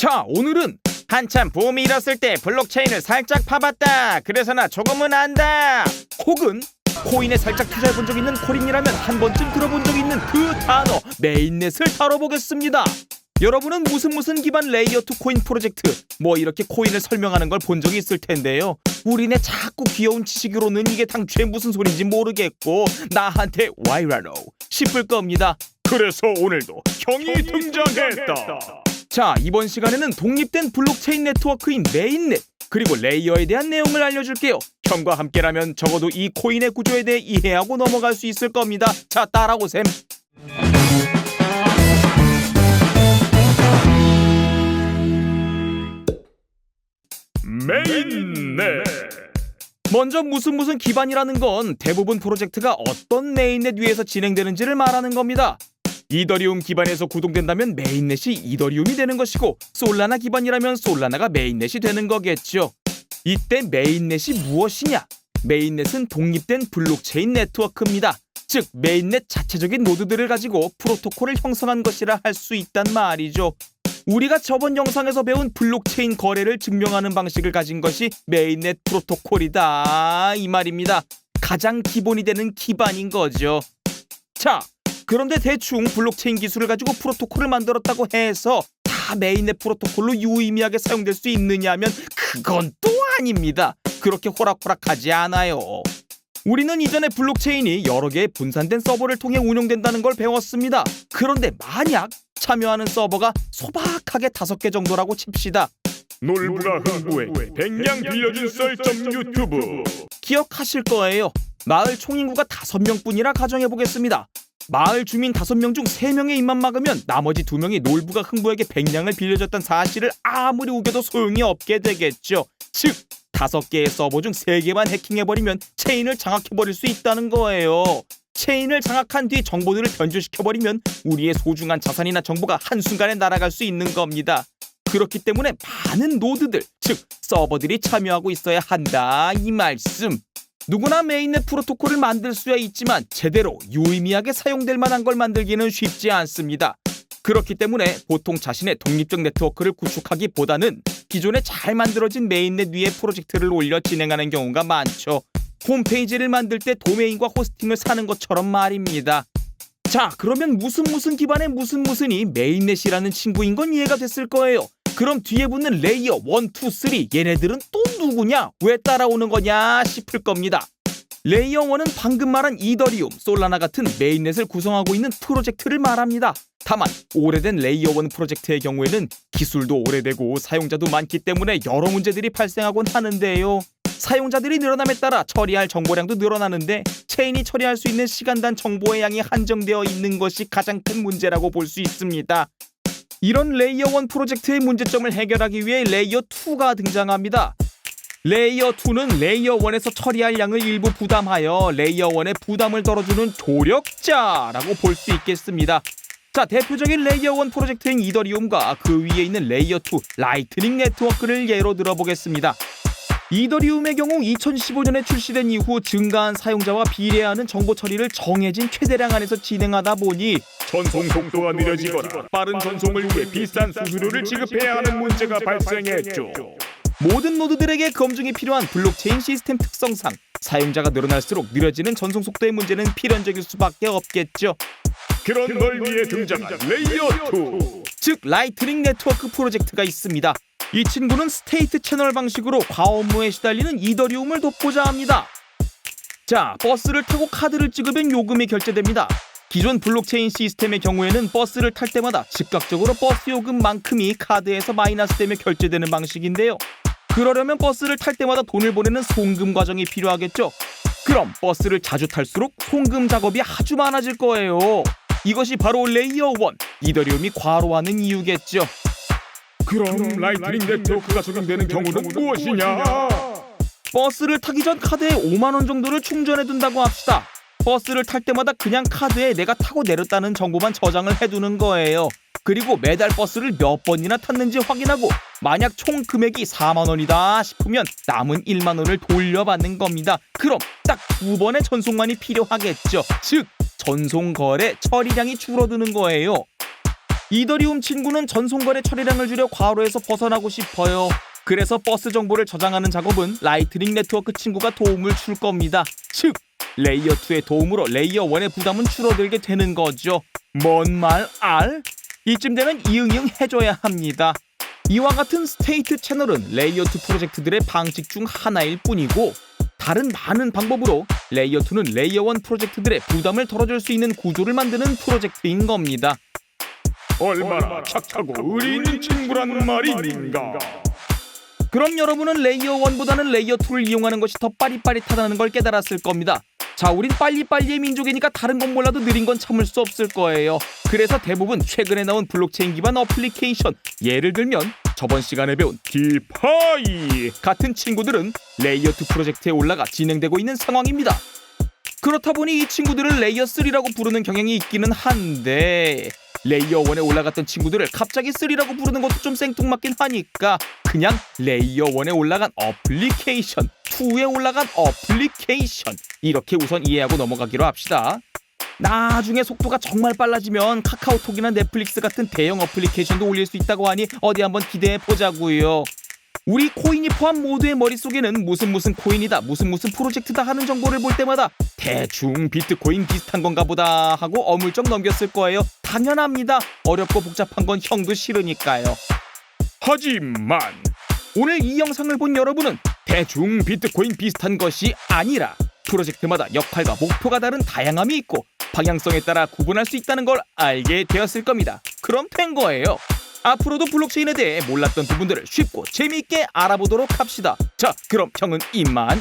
자, 오늘은 한참 붐이 일었을 때 블록체인을 살짝 파봤다. 그래서 나 조금은 안다. 혹은 코인에 살짝 투자해 본 적 있는 코린이라면 한 번쯤 들어본 적 있는 그 단어 메인넷을 다뤄보겠습니다. 여러분은 무슨 무슨 기반 레이어 2 코인 프로젝트 뭐 이렇게 코인을 설명하는 걸 본 적이 있을 텐데요. 우리네 자꾸 귀여운 지식으로는 이게 당초에 무슨 소리인지 모르겠고 나한테 와이라노 싶을 겁니다. 그래서 오늘도 형이 등장했다. 자, 이번 시간에는 독립된 블록체인 네트워크인 메인넷 그리고 레이어에 대한 내용을 알려줄게요. 형과 함께라면 적어도 이 코인의 구조에 대해 이해하고 넘어갈 수 있을 겁니다. 자, 따라오셈. 메인넷 먼저 무슨 무슨 기반이라는 건 대부분 프로젝트가 어떤 메인넷 위에서 진행되는지를 말하는 겁니다. 이더리움 기반에서 구동된다면 메인넷이 이더리움이 되는 것이고 솔라나 기반이라면 솔라나가 메인넷이 되는 거겠죠. 이때 메인넷이 무엇이냐? 메인넷은 독립된 블록체인 네트워크입니다. 즉 메인넷 자체적인 노드들을 가지고 프로토콜을 형성한 것이라 할 수 있단 말이죠. 우리가 저번 영상에서 배운 블록체인 거래를 증명하는 방식을 가진 것이 메인넷 프로토콜이다 이 말입니다. 가장 기본이 되는 기반인 거죠. 자, 그런데 대충 블록체인 기술을 가지고 프로토콜을 만들었다고 해서 다 메인넷 프로토콜로 유의미하게 사용될 수 있느냐면 그건 또 아닙니다. 그렇게 호락호락하지 않아요. 우리는 이전에 블록체인이 여러 개의 분산된 서버를 통해 운영된다는 걸 배웠습니다. 그런데 만약 참여하는 서버가 소박하게 다섯 개 정도라고 칩시다. 놀부가 흥부에 백냥 빌려준 썰점 유튜브 기억하실 거예요. 마을 총인구가 다섯 명뿐이라 가정해 보겠습니다. 마을 주민 다섯 명 중 세명의 입만 막으면 나머지 두 명이 놀부가 흥부에게 백냥을 빌려줬던 사실을 아무리 우겨도 소용이 없게 되겠죠. 즉, 다섯 개의 서버 중 세 개만 해킹해버리면 체인을 장악해버릴 수 있다는 거예요. 체인을 장악한 뒤 정보들을 변조시켜버리면 우리의 소중한 자산이나 정보가 한순간에 날아갈 수 있는 겁니다. 그렇기 때문에 많은 노드들, 즉 서버들이 참여하고 있어야 한다 이 말씀. 누구나 메인넷 프로토콜을 만들 수야 있지만 제대로 유의미하게 사용될 만한 걸 만들기는 쉽지 않습니다. 그렇기 때문에 보통 자신의 독립적 네트워크를 구축하기보다는 기존에 잘 만들어진 메인넷 위에 프로젝트를 올려 진행하는 경우가 많죠. 홈페이지를 만들 때 도메인과 호스팅을 사는 것처럼 말입니다. 자, 그러면 무슨 무슨 기반의 무슨 무슨이 메인넷이라는 친구인 건 이해가 됐을 거예요. 그럼 뒤에 붙는 레이어 1, 2, 3 얘네들은 또 누구냐? 왜 따라오는 거냐 싶을 겁니다. 레이어 1은 방금 말한 이더리움, 솔라나 같은 메인넷을 구성하고 있는 프로젝트를 말합니다. 다만 오래된 레이어 1 프로젝트의 경우에는 기술도 오래되고 사용자도 많기 때문에 여러 문제들이 발생하곤 하는데요. 사용자들이 늘어남에 따라 처리할 정보량도 늘어나는데 체인이 처리할 수 있는 시간단 정보의 양이 한정되어 있는 것이 가장 큰 문제라고 볼 수 있습니다. 이런 레이어 1 프로젝트의 문제점을 해결하기 위해 레이어 2가 등장합니다. 레이어 2는 레이어 1에서 처리할 양을 일부 부담하여 레이어 1의 부담을 덜어주는 조력자라고 볼 수 있겠습니다. 자, 대표적인 레이어 1 프로젝트인 이더리움과 그 위에 있는 레이어 2 라이트닝 네트워크를 예로 들어보겠습니다. 이더리움의 경우 2015년에 출시된 이후 증가한 사용자와 비례하는 정보 처리를 정해진 최대량 안에서 진행하다 보니 전송 속도가 느려지거나 빠른 전송을 위해 비싼 수수료를 지급해야 하는 문제가 발생했죠 모든 노드들에게 검증이 필요한 블록체인 시스템 특성상 사용자가 늘어날수록 느려지는 전송 속도의 문제는 필연적일 수밖에 없겠죠. 그런 널 위해 등장한 레이어 2 즉 라이트닝 네트워크 프로젝트가 있습니다. 이 친구는 스테이트 채널 방식으로 과업무에 시달리는 이더리움을 돕고자 합니다. 자, 버스를 타고 카드를 찍으면 요금이 결제됩니다. 기존 블록체인 시스템의 경우에는 버스를 탈 때마다 즉각적으로 버스 요금만큼이 카드에서 마이너스되며 결제되는 방식인데요. 그러려면 버스를 탈 때마다 돈을 보내는 송금 과정이 필요하겠죠. 그럼 버스를 자주 탈수록 송금 작업이 아주 많아질 거예요. 이것이 바로 레이어 1 이더리움이 과로하는 이유겠죠. 그럼 라이트닝 네트워크가 적용되는 경우는 무엇이냐 버스를 타기 전 카드에 5만 원 정도를 충전해 둔다고 합시다. 버스를 탈 때마다 그냥 카드에 내가 타고 내렸다는 정보만 저장을 해두는 거예요. 그리고 매달 버스를 몇 번이나 탔는지 확인하고 만약 총 금액이 4만 원이다 싶으면 남은 1만 원을 돌려받는 겁니다. 그럼 딱 두 번의 전송만이 필요하겠죠. 즉 전송 거래 처리량이 줄어드는 거예요. 이더리움 친구는 전송거래 처리량을 줄여 과로에서 벗어나고 싶어요. 그래서 버스 정보를 저장하는 작업은 라이트닝 네트워크 친구가 도움을 줄 겁니다. 즉 레이어 2의 도움으로 레이어 1의 부담은 줄어들게 되는 거죠. 뭔 말 알? 이쯤 되면 이응이응 해줘야 합니다. 이와 같은 스테이트 채널은 레이어 2 프로젝트들의 방식 중 하나일 뿐이고 다른 많은 방법으로 레이어 2는 레이어 1 프로젝트들의 부담을 덜어줄 수 있는 구조를 만드는 프로젝트인 겁니다. 얼마나 착하고 의리 있는 친구란 말인가. 그럼 여러분은 레이어 1보다는 레이어 2를 이용하는 것이 더 빠릿빠릿하다는 걸 깨달았을 겁니다. 자, 우린 빨리빨리의 민족이니까 다른 건 몰라도 느린 건 참을 수 없을 거예요. 그래서 대부분 최근에 나온 블록체인 기반 어플리케이션, 예를 들면 저번 시간에 배운 디파이. 같은 친구들은 레이어 2 프로젝트에 올라가 진행되고 있는 상황입니다. 그렇다 보니 이 친구들을 레이어 3라고 부르는 경향이 있기는 한데 레이어 1에 올라갔던 친구들을 갑자기 3라고 부르는 것도 좀 생뚱맞긴 하니까 그냥 레이어 1에 올라간 어플리케이션, 2에 올라간 어플리케이션 이렇게 우선 이해하고 넘어가기로 합시다. 나중에 속도가 정말 빨라지면 카카오톡이나 넷플릭스 같은 대형 어플리케이션도 올릴 수 있다고 하니 어디 한번 기대해 보자고요. 우리 코인이 포함 모두의 머릿속에는 무슨 무슨 코인이다 무슨 무슨 프로젝트다 하는 정보를 볼 때마다 대충 비트코인 비슷한 건가 보다 하고 어물쩍 넘겼을 거예요 당연합니다 어렵고 복잡한 건 형도 싫으니까요 하지만 오늘 이 영상을 본 여러분은 대충 비트코인 비슷한 것이 아니라 프로젝트마다 역할과 목표가 다른 다양함이 있고 방향성에 따라 구분할 수 있다는 걸 알게 되었을 겁니다. 그럼 된 거예요. 앞으로도 블록체인에 대해 몰랐던 부분들을 쉽고 재미있게 알아보도록 합시다. 자, 그럼 형은 이만